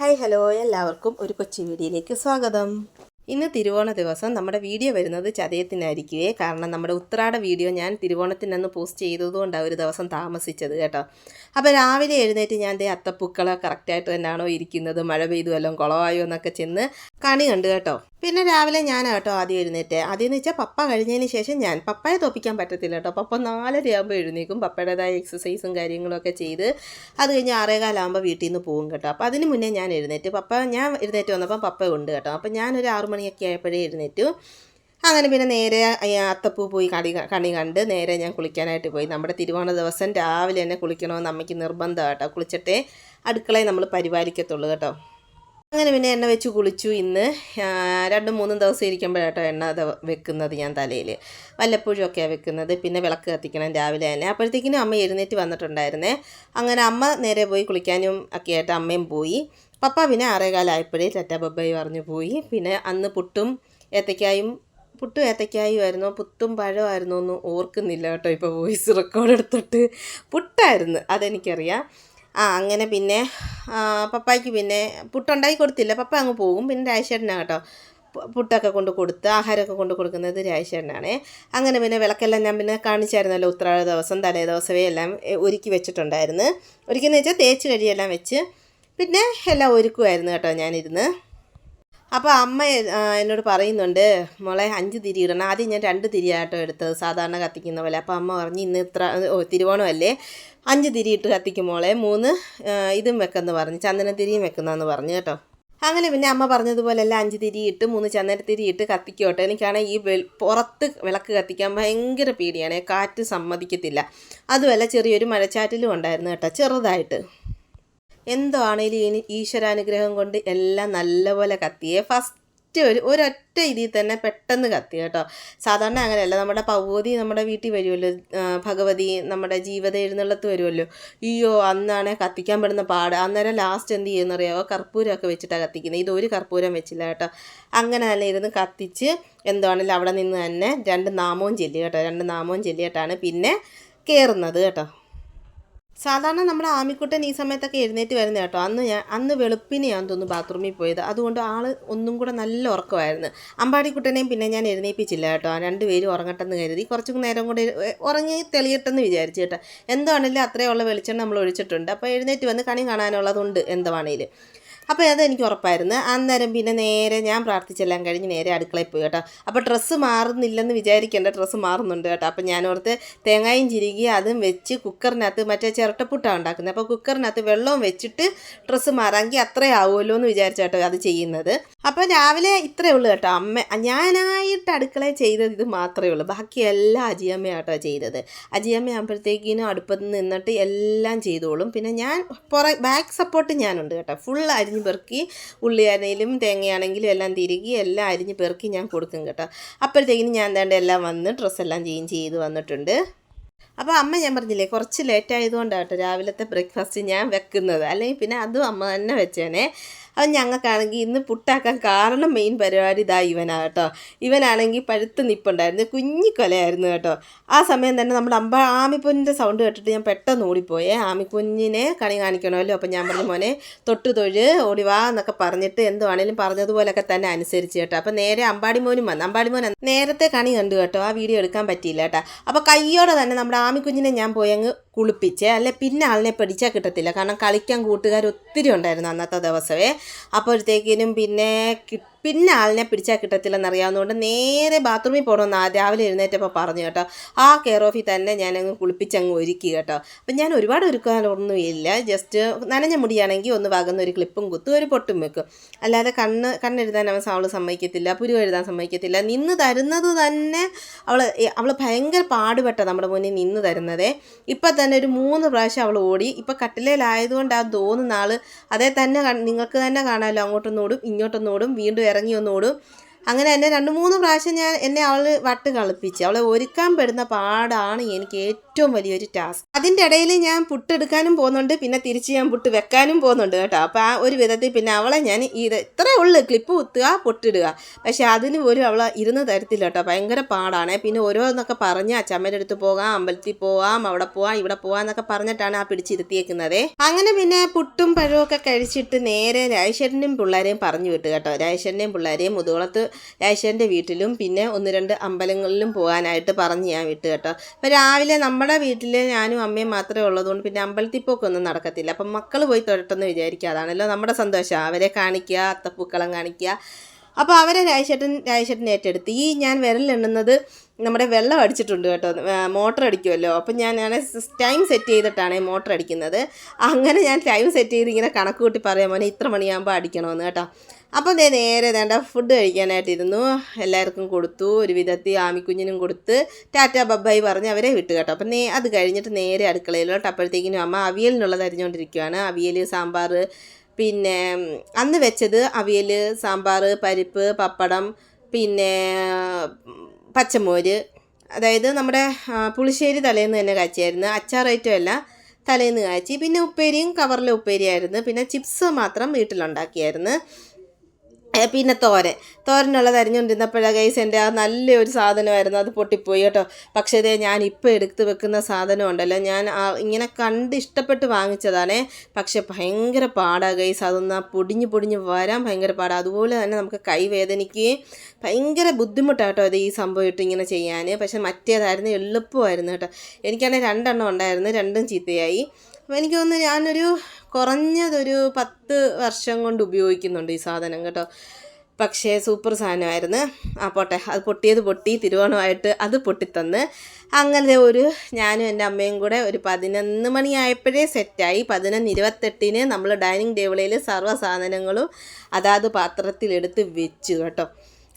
Hi hello എല്ലാവർക്കും ഒരു കൊച്ചു വീഡിയോയിലേക്ക് സ്വാഗതം. ഇന്ന് തിരുവോണ ദിവസം നമ്മുടെ വീഡിയോ വരുന്നത് ചതയത്തിനായിരിക്കുവേ. കാരണം നമ്മുടെ ഉത്രാട വീഡിയോ ഞാൻ തിരുവോണത്തിനന്ന് പോസ്റ്റ് ചെയ്തതുകൊണ്ടാണ് ഒരു ദിവസം താമസിച്ചത് കേട്ടോ. അപ്പോൾ രാവിലെ എഴുന്നേറ്റ് ഞാൻ ദേ അത്തപ്പൂക്കള കറക്റ്റായിട്ട് തന്നെയാണോ ഇരിക്കുന്നത്? മഴ പെയ്തു വല്ലതും കുളമായോ എന്നൊക്കെ ചെന്ന് കണി കണ്ടു കേട്ടോ. പിന്നെ രാവിലെ ഞാൻ കേട്ടോ ആദ്യം എഴുന്നേറ്റ്. ആദ്യം എന്ന് വെച്ചാൽ പപ്പ കഴിഞ്ഞതിന് ശേഷം ഞാൻ. പപ്പയെ തോപ്പിക്കാൻ പറ്റത്തില്ല കേട്ടോ. പപ്പ നാലരയാകുമ്പോൾ എഴുന്നേക്കും. പപ്പയുടേതായ എക്സസൈസും കാര്യങ്ങളൊക്കെ ചെയ്ത് അത് കഴിഞ്ഞ് ആറേകാലാകുമ്പോൾ വീട്ടിൽ നിന്ന് പോകും കേട്ടോ. അപ്പോൾ അതിന് മുന്നേ ഞാൻ എഴുന്നേറ്റ്. പപ്പ ഞാൻ എഴുന്നേറ്റ് വന്നപ്പോൾ പപ്പ ഉണ്ട് കേട്ടോ. അപ്പോൾ ഞാനൊരു ആറു മണിയൊക്കെ ആയപ്പോഴേ എഴുന്നേറ്റു. അങ്ങനെ പിന്നെ നേരെ അത്തപ്പൂ പോയി കണി കണി കണ്ട് നേരെ ഞാൻ കുളിക്കാനായിട്ട് പോയി. നമ്മുടെ തിരുവോണ ദിവസം രാവിലെ തന്നെ കുളിക്കണമെന്ന് അമ്മയ്ക്ക് നിർബന്ധം കേട്ടോ. കുളിച്ചിട്ടേ അടുക്കളയെ നമ്മൾ പരിപാലിക്കത്തുള്ളൂ കേട്ടോ. അങ്ങനെ പിന്നെ എണ്ണ വെച്ച് കുളിച്ചു ഇന്ന് രണ്ടും മൂന്നും ദിവസം ഇരിക്കുമ്പോഴാട്ടോ എണ്ണ വെക്കുന്നത് ഞാൻ തലയിൽ. വല്ലപ്പോഴും ഒക്കെയാണ് വെക്കുന്നത്. പിന്നെ വിളക്ക് കത്തിക്കണം രാവിലെ തന്നെ. അപ്പോഴത്തേക്കിനും അമ്മ എഴുന്നേറ്റ് വന്നിട്ടുണ്ടായിരുന്നേ. അങ്ങനെ അമ്മ നേരെ പോയി കുളിക്കാനും ഒക്കെ ആയിട്ട് അമ്മയും പോയി. പപ്പ പിന്നെ ആറേകാലായപ്പോഴേ ചറ്റ ബബ്ബായി പറഞ്ഞു പോയി. പിന്നെ അന്ന് പുട്ടും ഏത്തക്കായും പുട്ടും ഏത്തക്കായുമായിരുന്നു പുട്ടും പഴമായിരുന്നു ഒന്നും ഓർക്കുന്നില്ല കേട്ടോ ഇപ്പോൾ വോയിസ് റെക്കോർഡ് എടുത്തിട്ട്. പുട്ടായിരുന്നു അതെനിക്കറിയാം. ആ അങ്ങനെ പിന്നെ പപ്പായ്ക്ക് പിന്നെ പുട്ടുണ്ടാക്കി കൊടുത്തില്ല. പപ്പ അങ്ങ് പോകും. പിന്നെ രാജേഷേട്ടനാണ് കേട്ടോ. പുട്ടൊക്കെ കൊണ്ട് കൊടുത്ത് ആഹാരമൊക്കെ കൊണ്ട് കൊടുക്കുന്നത് രാജേഷേട്ടനാണേ അങ്ങനെ പിന്നെ വിളക്കെല്ലാം ഞാൻ പിന്നെ കാണിച്ചായിരുന്നല്ലോ ഉത്രാട ദിവസം തലേ ദിവസമേ എല്ലാം ഒരുക്കി വെച്ചിട്ടുണ്ടായിരുന്നു. ഒരുക്കിയെന്ന് വെച്ചാൽ തേച്ച് കഴിയെല്ലാം വെച്ച് പിന്നെ എല്ലാം ഒരുക്കുമായിരുന്നു കേട്ടോ ഞാനിരുന്ന്. അപ്പോൾ അമ്മ എന്നോട് പറയുന്നുണ്ട് മോളെ അഞ്ച് തിരി ഇടണം. ആദ്യം ഞാൻ രണ്ട് തിരിയാട്ടോ എടുത്തത്. സാധാരണ കത്തിക്കുന്ന പോലെ. അപ്പോൾ അമ്മ പറഞ്ഞ് ഇന്ന് ഇത്ര ഓ തിരുവോണമല്ലേ? അഞ്ച് തിരി ഇട്ട് കത്തിക്കും മോളെ. മൂന്ന് ഇതും വെക്കെന്ന് പറഞ്ഞു. ചന്ദനത്തിരിയും വെക്കുന്നതെന്ന് പറഞ്ഞു കേട്ടോ. അങ്ങനെ പിന്നെ അമ്മ പറഞ്ഞതുപോലെ എല്ലാം അഞ്ച് തിരിയിട്ട് മൂന്ന് ചന്ദനത്തിരി ഇട്ട് കത്തിക്കോട്ടെ. എനിക്കാണെങ്കിൽ ഈ പുറത്ത് വിളക്ക് കത്തിക്കാൻ ഭയങ്കര പേടിയാണ്. കാറ്റ് സമ്മതിക്കത്തില്ല. അതുമല്ല ചെറിയൊരു മഴച്ചാറ്റിലും ഉണ്ടായിരുന്നു കേട്ടോ ചെറുതായിട്ട്. എന്തോ ഇനി ഈശ്വരാനുഗ്രഹം കൊണ്ട് എല്ലാം നല്ലപോലെ കത്തിയേ. ഫസ്റ്റ് ഒരു ഒരൊറ്റ ഇതിൽ തന്നെ പെട്ടെന്ന് കത്തി കേട്ടോ. സാധാരണ അങ്ങനെയല്ല. നമ്മുടെ ഭഗവതി നമ്മുടെ വീട്ടിൽ വരുമല്ലോ. ഭഗവതി നമ്മുടെ ജീവിത എഴുന്നള്ളത്ത് വരുമല്ലോ. അയ്യോ അന്നാണ് കത്തിക്കാൻ പെടുന്ന പാട്. അന്നേരം ലാസ്റ്റ് എന്ത് ചെയ്യുന്നറിയാമോ കർപ്പൂരമൊക്കെ വെച്ചിട്ടാണ് കത്തിക്കുന്നത്. ഇത് ഒരു കർപ്പൂരം വെച്ചില്ല കേട്ടോ. അങ്ങനെ തന്നെ ഇരുന്ന് കത്തിച്ച് എന്താണെങ്കിലും അവിടെ നിന്ന് തന്നെ രണ്ട് നാമവും ചെല്ലി കേട്ടോ. രണ്ട് നാമവും ചെല്ലിയിട്ടാണ് പിന്നെ കയറുന്നത് കേട്ടോ. സാധാരണ നമ്മുടെ ആമിക്കുട്ടൻ ഈ സമയത്തൊക്കെ എഴുന്നേറ്റ് വരുന്ന കേട്ടോ. അന്ന് ഞാൻ അന്ന് വെളുപ്പിനെയാണ് തോന്നുന്നു ബാത്റൂമിൽ പോയത്. അതുകൊണ്ട് ആൾ ഒന്നും കൂടെ നല്ല ഉറക്കമായിരുന്നു. അമ്പാടിക്കുട്ടനെയും പിന്നെ ഞാൻ എഴുന്നേപ്പിച്ചില്ല കേട്ടോ. രണ്ടുപേരും ഉറങ്ങട്ടെന്ന് കരുതി കുറച്ചും നേരം കൂടെ ഉറങ്ങി തെളിയട്ടെന്ന് വിചാരിച്ചു കേട്ടോ. എന്താണെങ്കിലും അത്രയുള്ള വെളിച്ചെണ്ണ നമ്മൾ ഒഴിച്ചിട്ടുണ്ട്. അപ്പോൾ എഴുന്നേറ്റ് വന്ന് കണി കാണാനുള്ളതുണ്ട് എന്താണേലും അപ്പോൾ അതെനിക്ക് ഉറപ്പായിരുന്നു. അന്നേരം പിന്നെ നേരെ ഞാൻ പ്രാർത്ഥിച്ചെല്ലാം കഴിഞ്ഞ് നേരെ അടുക്കളയിൽ പോയി കേട്ടോ. അപ്പോൾ ഡ്രസ്സ് മാറുന്നില്ലെന്ന് വിചാരിക്കേണ്ട ഡ്രസ്സ് മാറുന്നുണ്ട് കേട്ടോ. അപ്പോൾ ഞാനോർത്ത് തേങ്ങായും ചിരുകി അതും വെച്ച് കുക്കറിനകത്ത് മറ്റേ ചിരട്ടപ്പുട്ടാണ് ഉണ്ടാക്കുന്നത്. അപ്പോൾ കുക്കറിനകത്ത് വെള്ളവും വെച്ചിട്ട് ഡ്രസ്സ് മാറാമെങ്കിൽ അത്രേ ആവുമല്ലോ എന്ന് വിചാരിച്ചു കേട്ടോ അത് ചെയ്യുന്നത്. അപ്പോൾ രാവിലെ ഇത്രയേ ഉള്ളൂ കേട്ടോ അമ്മ. ഞാനായിട്ട് അടുക്കളയിൽ ചെയ്തത് ഇത് മാത്രമേ ഉള്ളൂ. ബാക്കി എല്ലാം അജിയമ്മയാട്ടോ ചെയ്തത്. അജിയമ്മ ആകുമ്പോഴത്തേക്കിനും അടുപ്പത്ത് നിന്നിട്ട് എല്ലാം ചെയ്തോളും. പിന്നെ ഞാൻ പുറ ബാക്ക് സപ്പോർട്ട് ഞാനുണ്ട് കേട്ടോ. ഫുൾ അരിഞ്ഞ് പെറുക്കി ഉള്ളിയാണെങ്കിലും തേങ്ങയാണെങ്കിലും എല്ലാം തിരുകി എല്ലാം അരിഞ്ഞ് പെറുക്കി ഞാൻ കൊടുക്കും കേട്ടോ. അപ്പോഴത്തേക്കിനും ഞാൻ എന്താണ്ട് എല്ലാം വന്ന് ഡ്രസ്സെല്ലാം ചേഞ്ച് ചെയ്ത് വന്നിട്ടുണ്ട്. അപ്പോൾ അമ്മ ഞാൻ പറഞ്ഞില്ലേ കുറച്ച് ലേറ്റ് ആയതുകൊണ്ടാണ് കേട്ടോ രാവിലത്തെ ബ്രേക്ക്ഫാസ്റ്റ് ഞാൻ വെക്കുന്നത്. അല്ലെങ്കിൽ പിന്നെ അതും അമ്മ തന്നെ വെച്ചേനെ. അപ്പം ഞങ്ങൾക്കാണെങ്കിൽ ഇന്ന് പുട്ടാക്കാൻ കാരണം മെയിൻ പരിപാടി ഇതാ ഇവനാണ് കേട്ടോ. ഇവനാണെങ്കിൽ പഴുത്ത് നിപ്പുണ്ടായിരുന്നു കുഞ്ഞിക്കൊലയായിരുന്നു കേട്ടോ. ആ സമയം തന്നെ നമ്മൾ അമ്പ ആമിപ്പൊന്നിന്റെ സൗണ്ട് കേട്ടിട്ട് ഞാൻ പെട്ടെന്ന് ഓടിപ്പോയേ. ആമിക്കുഞ്ഞിനെ കണി കാണിക്കണമല്ലോ അപ്പം ഞാൻ പറഞ്ഞു മോനെ തൊട്ട് തൊഴ് ഓടിവാ എന്നൊക്കെ പറഞ്ഞിട്ട് എന്തുവാണേലും പറഞ്ഞതുപോലൊക്കെ തന്നെ അനുസരിച്ച് കേട്ടോ. അപ്പം നേരെ അമ്പാടി മോനും വന്നു അമ്പാടി മോൻ നേരത്തെ കണി കണ്ടു കേട്ടോ ആ വീഡിയോ എടുക്കാൻ പറ്റിയില്ല കേട്ടോ. അപ്പോൾ കയ്യോടെ തന്നെ നമ്മുടെ ആമിക്കുഞ്ഞിനെ ഞാൻ പോയി അങ്ങ് കുളിപ്പിച്ച് അല്ലെ പിന്നെ ആളിനെ പിടിച്ചാൽ കിട്ടത്തില്ല. കാരണം കളിക്കാൻ കൂട്ടുകാർ ഒത്തിരി ഉണ്ടായിരുന്നു അന്നത്തെ ദിവസമേ. അപ്പോഴത്തേക്കിനും പിന്നെ പിന്നെ ആളിനെ പിടിച്ചാൽ കിട്ടത്തില്ലെന്നറിയാവുന്നതുകൊണ്ട് നേരെ ബാത്റൂമിൽ പോകണമെന്ന് രാവിലെ എഴുന്നേറ്റപ്പോൾ പറഞ്ഞു കേട്ടോ. ആ കെയർ ഓഫിൽ തന്നെ ഞാനങ്ങ് കുളിപ്പിച്ചങ്ങ് ഒരുക്കി കേട്ടോ. അപ്പം ഞാൻ ഒരുപാട് ഒരുക്കാനൊന്നുമില്ല. ജസ്റ്റ് നനഞ്ഞ മുടിയാണെങ്കിൽ ഒന്ന് വാകുന്ന ഒരു ക്ലിപ്പും കുത്തും ഒരു പൊട്ടും വെക്കും. അല്ലാതെ കണ്ണ് കണ്ണെഴുതാൻ അവൻ അവൾ സമ്മതിക്കത്തില്ല പുരു എഴുതാൻ സമ്മതിക്കത്തില്ല. നിന്ന് തരുന്നത് തന്നെ അവൾ അവൾ ഭയങ്കര പാടുപെട്ട നമ്മുടെ മുന്നിൽ നിന്ന് തരുന്നതേ. ഇപ്പം തന്നെ ഒരു മൂന്ന് പ്രാവശ്യം അവൾ ഓടി. ഇപ്പം കട്ടിലേലായതുകൊണ്ട് ആ തോന്നുന്ന ആൾ അതേ തന്നെ നിങ്ങൾക്ക് തന്നെ കാണാമല്ലോ അങ്ങോട്ടൊന്നോടും ഇങ്ങോട്ടൊന്നോടും വീണ്ടും ഇറങ്ങി ഒന്നോടും അങ്ങനെ എന്നെ രണ്ട് മൂന്ന് പ്രാവശ്യം ഞാൻ എന്നെ അവൾ വട്ട് കളിപ്പിച്ച് അവളെ ഒരുക്കാൻ പെടുന്ന പാടാണ് എനിക്ക് ഏറ്റവും വലിയൊരു ടാസ്ക്. അതിന്റെ ഇടയിൽ ഞാൻ പുട്ടെടുക്കാനും പോകുന്നുണ്ട് പിന്നെ തിരിച്ച് ഞാൻ പുട്ട് വെക്കാനും പോകുന്നുണ്ട് കേട്ടോ. അപ്പോൾ ആ ഒരു വിധത്തിൽ പിന്നെ അവളെ ഞാൻ ഇത് ഇത്രേ ഉള്ളു ക്ലിപ്പ് കുത്തുക പൊട്ടിടുക. പക്ഷെ അതിന് പോലും അവളെ ഇരുന്ന് തരത്തില്ല കേട്ടോ ഭയങ്കര പാടാണ്. പിന്നെ ഓരോന്നൊക്കെ പറഞ്ഞ് അച്ചമ്മയുടെ അടുത്ത് പോകാം അമ്പലത്തിൽ പോകാം അവിടെ പോകാം ഇവിടെ പോകാം എന്നൊക്കെ പറഞ്ഞിട്ടാണ് ആ പിടിച്ചിരുത്തിയേക്കുന്നത്. അങ്ങനെ പിന്നെ പുട്ടും പഴവും ഒക്കെ കഴിച്ചിട്ട് നേരെ രാജേശ്വരന്റെയും പിള്ളേരെയും പറഞ്ഞു വിട്ടു കേട്ടോ. രാജേശ്വരന്റെയും പിള്ളേരെയും മുതുകുളത്ത് രാജേശ്വരന്റെ വീട്ടിലും പിന്നെ ഒന്ന് രണ്ട് അമ്പലങ്ങളിലും പോകാനായിട്ട് പറഞ്ഞ് ഞാൻ വിട്ടു കേട്ടോ. അപ്പോൾ രാവിലെ നമ്മുടെ വീട്ടിൽ ഞാനും അമ്മയും മാത്രമേ ഉള്ളതുകൊണ്ട് പിന്നെ അമ്പലത്തിൽ പോക്കൊന്നും നടക്കത്തില്ല. അപ്പം മക്കൾ പോയി തൊഴട്ടെന്ന് വിചാരിക്കുക അതാണല്ലോ നമ്മുടെ സന്തോഷം. അവരെ കാണിക്കുക അത്തപ്പൂക്കളം കാണിക്കുക. അപ്പോൾ അവരെ രാജശേട്ടൻ രാജശേട്ടൻ ഏറ്റെടുത്ത്. ഈ ഞാൻ വിരലെണ്ണുന്നത് നമ്മുടെ വെള്ളം അടിച്ചിട്ടുണ്ട് കേട്ടോ. മോട്ടർ അടിക്കുമല്ലോ. അപ്പം ഞാൻ ടൈം സെറ്റ് ചെയ്തിട്ടാണ് മോട്ടർ അടിക്കുന്നത്. അങ്ങനെ ഞാൻ ടൈം സെറ്റ് ചെയ്ത് ഇങ്ങനെ കണക്ക് കൂട്ടി പറയാൻ മോനെ ഇത്ര മണിയാകുമ്പോൾ അടിക്കണമെന്ന് കേട്ടോ. അപ്പോൾ ഞാൻ നേരെ വേണ്ട ഫുഡ് കഴിക്കാനായിട്ടിരുന്നു. എല്ലാവർക്കും കൊടുത്തു ഒരു വിധത്തിൽ ആമിക്കുഞ്ഞിനും കൊടുത്ത്. ടാറ്റ ബബ്ബായി പറഞ്ഞ് അവരെ വിട്ടു കേട്ടോ. അപ്പം നേ അത് കഴിഞ്ഞിട്ട് നേരെ അടുക്കളയിലോട്ട് അപ്പോഴത്തേക്കിനും അമ്മ അവിയലിനുള്ളത് അരിഞ്ഞുകൊണ്ടിരിക്കുകയാണ് അവിയൽ സാമ്പാർ പിന്നെ അന്ന് വെച്ചത് അവിയൽ സാമ്പാർ പരിപ്പ് പപ്പടം പിന്നെ പച്ചമോര്. അതായത് നമ്മുടെ പുളിശ്ശേരി തലേന്ന് തന്നെ കാച്ചിയായിരുന്നു. അച്ചാർ ഐറ്റം അല്ല തലേന്ന് കാച്ചി. പിന്നെ ഉപ്പേരിയും കവറിലെ ഉപ്പേരിയായിരുന്നു. പിന്നെ ചിപ്സ് മാത്രം വീട്ടിലുണ്ടാക്കിയായിരുന്നു. പിന്നെ തോരൻ. തോരനുള്ളത് അരിഞ്ഞുകൊണ്ടിരുന്നപ്പോഴാണ് ഗൈസ് എന്റെ ആ നല്ലൊരു സാധനമായിരുന്നു. അത് പൊട്ടിപ്പോയി കേട്ടോ. പക്ഷേ ഇതേ ഞാൻ ഇപ്പോൾ എടുത്ത് വെക്കുന്ന സാധനം ഉണ്ടല്ലോ. ഞാൻ ഇങ്ങനെ കണ്ട് ഇഷ്ടപ്പെട്ട് വാങ്ങിച്ചതാണേ. പക്ഷെ ഭയങ്കര പാടാണ് ഗൈസ് അതൊന്ന് പൊടിഞ്ഞ് പൊടിഞ്ഞ് വരാൻ ഭയങ്കര പാടാണ് അതുപോലെ തന്നെ നമുക്ക് കൈ ഭയങ്കര കേട്ടോ ഇത് ഈ സംഭവം ഇട്ട് ഇങ്ങനെ ചെയ്യാൻ. പക്ഷെ മറ്റേതായിരുന്നു എളുപ്പമായിരുന്നു കേട്ടോ. എനിക്കാണെങ്കിൽ രണ്ടെണ്ണം ഉണ്ടായിരുന്നു. രണ്ടും ചീത്തയായി. അപ്പോൾ എനിക്ക് തോന്നുന്നു ഞാനൊരു കുറഞ്ഞതൊരു പത്ത് വർഷം കൊണ്ട് ഉപയോഗിക്കുന്നുണ്ട് ഈ സാധനം കേട്ടോ. പക്ഷേ സൂപ്പർ സാധനമായിരുന്നു. ആ പോട്ടെ. അത് പൊട്ടിയത് പൊട്ടി തിരുവോണമായിട്ട് അത് പൊട്ടിത്തന്ന്. അങ്ങനെ ഒരു ഞാനും എന്റെ അമ്മയും കൂടെ ഒരു പതിനൊന്ന് മണിയായപ്പോഴേ സെറ്റായി. പതിനൊന്ന് ഇരുപത്തെട്ടിന് നമ്മൾ ഡൈനിങ് ടേബിളിൽ സർവ സാധനങ്ങളും അതാത് പാത്രത്തിലെടുത്ത് വെച്ചു കേട്ടോ.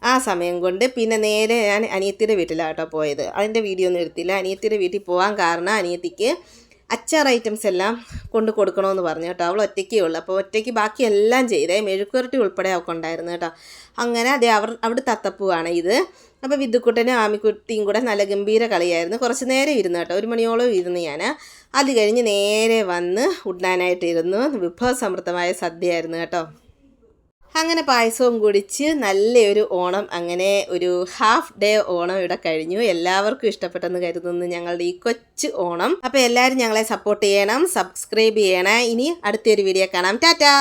ആ സമയം കൊണ്ട് പിന്നെ നേരെ ഞാൻ അനിയത്തിയുടെ വീട്ടിലാണ് കേട്ടോ പോയത്. അതിന്റെ വീഡിയോ ഒന്നും എടുത്തില്ല. അനിയത്തിയുടെ വീട്ടിൽ പോകാൻ കാരണം അനിയത്തിക്ക് അച്ചാർ ഐറ്റംസ് എല്ലാം കൊണ്ട് കൊടുക്കണമെന്ന് പറഞ്ഞു കേട്ടോ. അവൾ ഒറ്റയ്ക്കേ ഉള്ളൂ. അപ്പോൾ ഒറ്റയ്ക്ക് ബാക്കി എല്ലാം ചെയ്തേ മെഴുക്കുരട്ടി ഉൾപ്പെടെ അവൾക്ക് ഉണ്ടായിരുന്നു കേട്ടോ. അങ്ങനെ അതെ അവർ അവിടെ തത്തപ്പുവാണ് ഇത്. അപ്പോൾ വിദ്യുക്കുട്ടനും ആമിക്കുട്ടിയും കൂടെ നല്ല ഗംഭീര കളിയായിരുന്നു. കുറച്ച് നേരം ഇരുന്നു കേട്ടോ. ഒരു മണിയോളം ഇരുന്ന് ഞാൻ അത് കഴിഞ്ഞ് നേരെ വന്ന് ഉണ്ണാനായിട്ട് ഇരുന്നു വിഭവസമൃദ്ധമായ സദ്യയായിരുന്നു കേട്ടോ. അങ്ങനെ പായസവും കുടിച്ച് നല്ലൊരു ഓണം അങ്ങനെ ഒരു ഹാഫ് ഡേ ഓണം ഇവിടെ കഴിഞ്ഞു. എല്ലാവർക്കും ഇഷ്ടപ്പെട്ടെന്ന് കരുതുന്നു ഞങ്ങളുടെ ഈ കൊച്ചു ഓണം. അപ്പോൾ എല്ലാവരും ഞങ്ങളെ സപ്പോർട്ട് ചെയ്യണം സബ്സ്ക്രൈബ് ചെയ്യണം. ഇനി അടുത്തൊരു വീഡിയോ കാണാം. ടാറ്റാ!